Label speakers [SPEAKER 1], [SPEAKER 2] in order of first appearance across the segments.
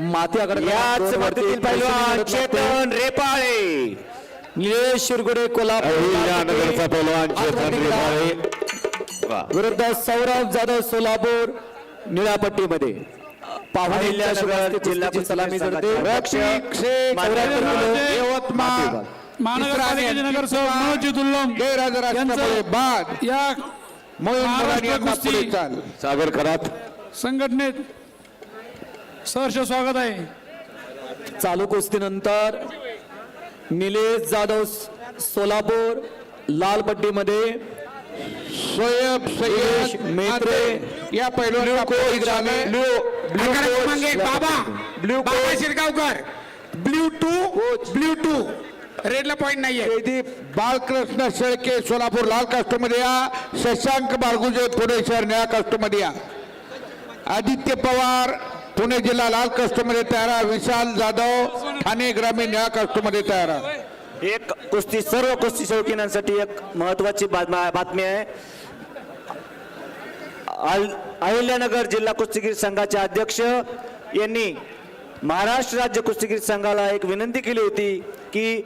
[SPEAKER 1] माती
[SPEAKER 2] याच पैलवान चेतन रेपाळे.
[SPEAKER 1] निलेश शिरगुडे कोल्हापूर
[SPEAKER 3] पैलवान चेतन रेपाळे. वा.
[SPEAKER 1] विरुद्ध सौरभ जाधव सोलापूर निळ्या पट्टीमध्ये पाहुणे सलामी करते
[SPEAKER 4] यवतमाळ बाद
[SPEAKER 5] या महाराष्ट्र कुस्ती
[SPEAKER 3] सागर खरात.
[SPEAKER 5] संघटनेत सहर्ष स्वागत आहे.
[SPEAKER 1] चालू कुस्तीनंतर निलेश जाधव सोलापूर लाल पट्टीमध्ये
[SPEAKER 4] सोयब
[SPEAKER 1] सुरेश
[SPEAKER 4] सय्यद
[SPEAKER 1] मेत्रे,
[SPEAKER 4] या पैलवान
[SPEAKER 6] Baba.
[SPEAKER 1] Blue
[SPEAKER 6] Baba Shirgaonkar. Blue two blue two. रेडला point नाहीये.
[SPEAKER 4] जयदीप बाळकृष्ण शेळके सोलापूर लाल कास्टमध्ये या. शशांक बाळगुजे पुणे शहर निळ्या कास्टमध्ये या. आदित्य पवार पुणे जिल्हा लाल कास्टमध्ये तयार आहे. विशाल जाधव ठाणे ग्रामीण निळ्या कास्टमध्ये तयार आहे.
[SPEAKER 2] एक कुस्ती सर्व कुस्ती शौकीनांसाठी एक महत्वाची बातमा- बातमी आहे अल- अहिल्यानगर जिल्हा कुस्तीगीर संघाचे अध्यक्ष यांनी महाराष्ट्र राज्य कुस्तीगीर संघाला एक विनंती केली होती की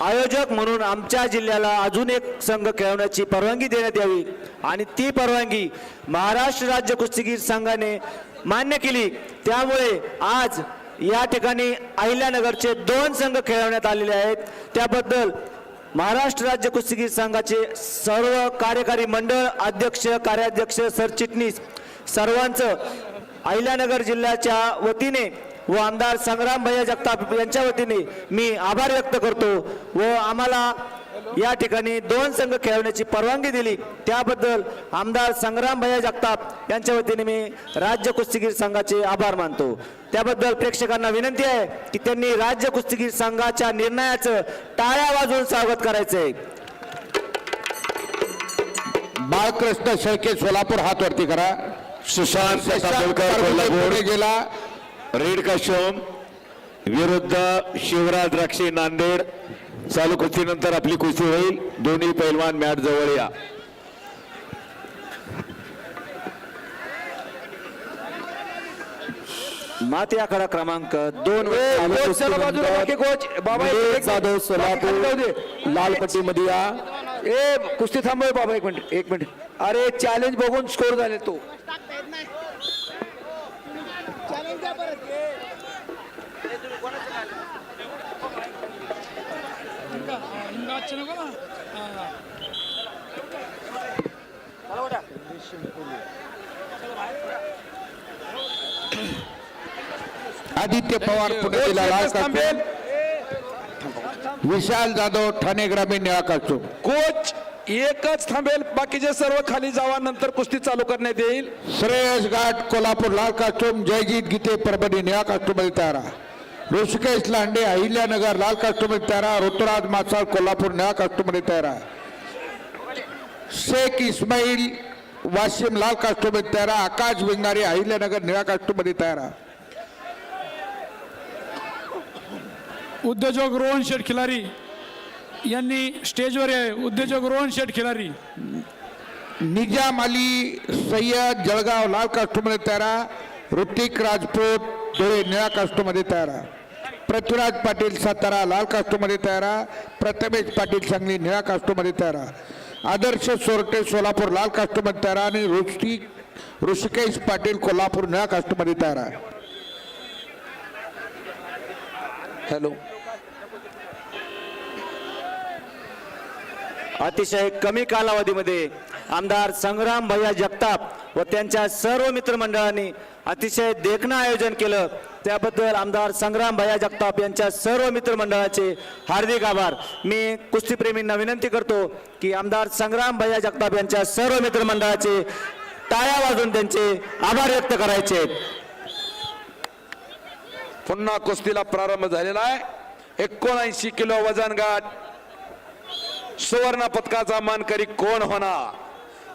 [SPEAKER 2] आयोजक म्हणून आमच्या जिल्ह्याला अजून एक संघ खेळवण्याची परवानगी देण्यात यावी आणि ती परवानगी महाराष्ट्र राज्य कुस्तीगीर संघाने मान्य केली. त्यामुळे आज या ठिकाणी अहिल्यानगरचे दोन संघ खेळवण्यात आलेले आहेत. त्याबद्दल महाराष्ट्र राज्य कुस्तीगीर संघाचे सर्व कार्यकारी मंडळ अध्यक्ष कार्याध्यक्ष सरचिटणीस सर्वांचं अहिल्यानगर जिल्ह्याच्या वतीने व आमदार संग्राम भैया जगताप यांच्या वतीने मी आभार व्यक्त करतो व आम्हाला या ठिकाणी दोन संघ खेळवण्याची परवानगी दिली. त्याबद्दल आमदार संग्राम भैया जगताप यांच्या वतीने मी राज्य कुस्तीगीर संघाचे आभार मानतो. त्याबद्दल प्रेक्षकांना विनंती आहे की त्यांनी राज्य कुस्तीगीर संघाच्या निर्णयाचं टाळ्या वाजवून स्वागत करायचं आहे
[SPEAKER 4] बाळकृष्ण शेळके सोलापूर हात वरती करा.
[SPEAKER 3] सुशांत कोल्हापूर.
[SPEAKER 4] जिल्हा
[SPEAKER 3] रेड काश्यम विरुद्ध शिवराज द्राक्षे नांदेड. चालू कुस्तीनंतर आपली कुस्ती होईल. दोन्ही पैलवान मॅट जवळ या.
[SPEAKER 2] माती आखाडा क्रमांक दोन
[SPEAKER 1] जाधव सोलापूर लाल पट्टीमध्ये या.
[SPEAKER 6] ए कुस्ती थांबव बाबा एक मिनिट एक मिनिट. अरे चॅलेंज बघून स्कोर झाले तो.
[SPEAKER 4] आदित्य पवार पुणे जिल्हा लाल कास्टूम विशाल जाधव ठाणे ग्रामीण निळा कास्टूम
[SPEAKER 6] कोच एकच थांबेल. बाकीचे सर्व खाली जावा नंतर कुस्ती चालू करण्यात येईल.
[SPEAKER 4] श्रेयस घाट कोल्हापूर लाल कास्टूम जयजीत गीते परभणी निळा कास्टूममध्ये तयार आहे. ऋषिकेश लांडे अहिल्यानगर लाल कास्टूममध्ये तयार. ऋतुराज मासाळ कोल्हापूर निळा कास्टूममध्ये तयार. शेख इस्माईल वाशिम लाल कास्टूममध्ये तयार. आकाश विंगारे अहिल्यानगर निळा कास्टूममध्ये तयार.
[SPEAKER 5] उद्योजक रोहन शेठ खिलारी यांनी स्टेजवर आहे उद्योजक रोहन शेठ खिलारी
[SPEAKER 4] निजाम अली सय्यद जळगाव लाल कास्टूमध्ये तयार. ऋतिक राजपूत धुळे निळा कास्टूमध्ये तयार आहे. पृथ्वीराज पाटील सातारा लाल कास्टोमध्ये तयार प्रथमेश पाटील सांगली निळा कास्टोमध्ये तयार आदर्श सोरटे सोलापूर लाल कास्टोमध्ये तयार आणि ऋषी ऋषिकेश पाटील कोल्हापूर निळा कास्टोमध्ये तयार
[SPEAKER 6] हॅलो.
[SPEAKER 2] अतिशय कमी कालावधीमध्ये आमदार संग्राम भैया जगताप व त्यांच्या सर्व मित्रमंडळांनी अतिशय देखणं आयोजन केलं. त्याबद्दल आमदार संग्राम भया जगताप यांच्या सर्व मित्रमंडळाचे हार्दिक आभार. मी कुस्तीप्रेमींना विनंती करतो की आमदार संग्राम भया जगताप यांच्या सर्व मित्रमंडळाचे टाळ्या वाजून त्यांचे आभार व्यक्त करायचे. आहेत
[SPEAKER 6] पुन्हा कुस्तीला प्रारंभ झालेला आहे. एकोणऐंशी किलो वजन गाठ. सुवर्ण पदकाचा मानकरी कोण होणार?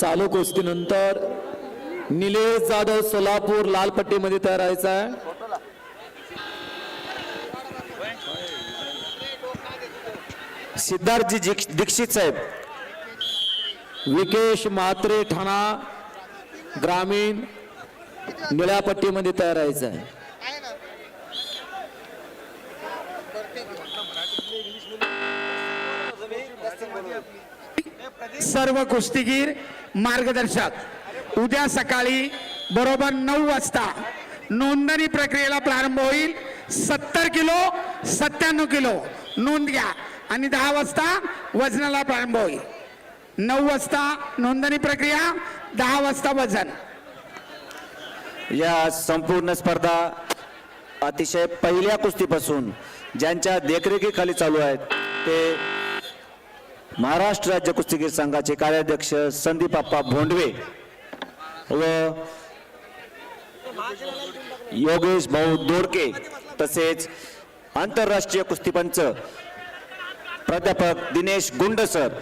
[SPEAKER 6] चालू
[SPEAKER 1] कुस्तीनंतर निलेश जाधव सोलापूर लाल पट्टीमध्ये तयार व्हायचा आहे.
[SPEAKER 2] सिद्धार्थजी दीक्षित साहेब
[SPEAKER 1] विकेश म्हात्रे ठाणा ग्रामीण निळ्या पट्टीमध्ये तयार व्हायचा आहे.
[SPEAKER 4] सर्व कुस्तीगीर मार्गदर्शक. उद्या सकाळी बरोबर नऊ वाजता नोंदणी प्रक्रियेला प्रारंभ होईल. सत्तर किलो सत्त्याण्णव किलो नोंद घ्या. आणि दहा वाजता वजनाला प्रारंभ होईल. नऊ वाजता नोंदणी प्रक्रिया दहा वाजता वजन.
[SPEAKER 2] या संपूर्ण स्पर्धा अतिशय पहिल्या कुस्तीपासून ज्यांच्या देखरेखीखाली चालू आहेत ते महाराष्ट्र राज्य कुस्तीगीर संघाचे कार्याध्यक्ष संदीप आप्पा भोंडवे व योगेश भाऊ दोडके तसेच आंतरराष्ट्रीय कुस्तीपंच प्राध्यापक दिनेश गुंड सर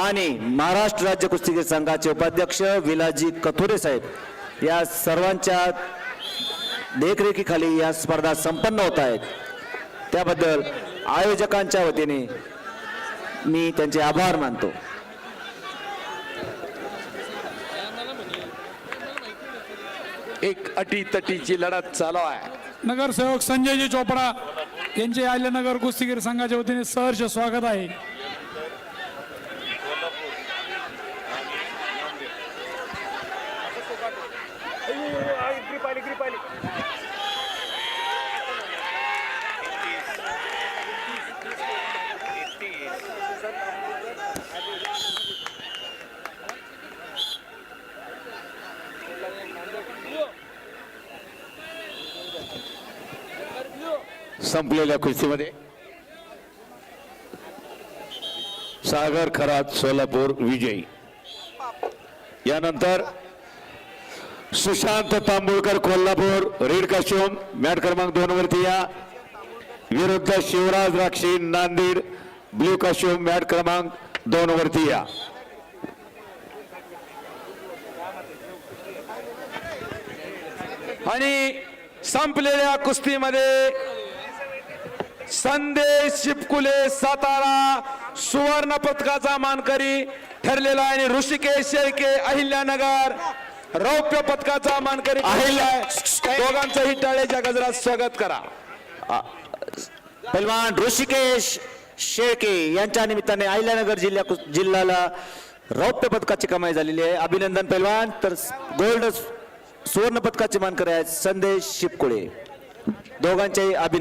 [SPEAKER 2] आणि महाराष्ट्र राज्य कुस्तीगीर संघाचे उपाध्यक्ष विलाजी कथोरे साहेब या सर्वांच्या देखरेखीखाली या स्पर्धा संपन्न होत आहेत. त्याबद्दल आयोजकांच्या वतीने मी त्यांचे आभार मानतो
[SPEAKER 6] एक अटी तटीची लढत चालू आहे
[SPEAKER 5] नगरसेवक संजयजी चोपडा यांचे आयल्यानगर कुस्तीगीर संघाच्या वतीने सहर्ष स्वागत आहे
[SPEAKER 3] संपलेल्या कुस्तीमध्ये सागर खरात सोलापूर विजयी. यानंतर सुशांत तांबुळकर कोल्हापूर रेड काश्योम मॅट क्रमांक दोन वरती या. विरुद्ध शिवराज राक्षी नांदेड ब्ल्यू काश्योम मॅट क्रमांक दोन वरती या.
[SPEAKER 6] आणि संपलेल्या कुस्तीमध्ये संदेश शिपकुले सातारा सुवर्ण पदकाचा मानकरी ठरलेला आहे आणि ऋषिकेश शेळके अहिल्यानगर रौप्य पदकाचा मानकरी आहे. दोघांचंही टाळ्याच्या गजरात स्वागत करा.
[SPEAKER 2] पैलवान ऋषिकेश शेळके यांच्या निमित्ताने अहिल्यानगर जिल्ह्या जिल्ह्याला रौप्य पदकाची कमाई झालेली आहे. अभिनंदन पैलवान तर गोल्ड सुवर्ण पदकाचे मानकरी आहेत संदेश शिपकुळे दोघांचेही अभिनंदन.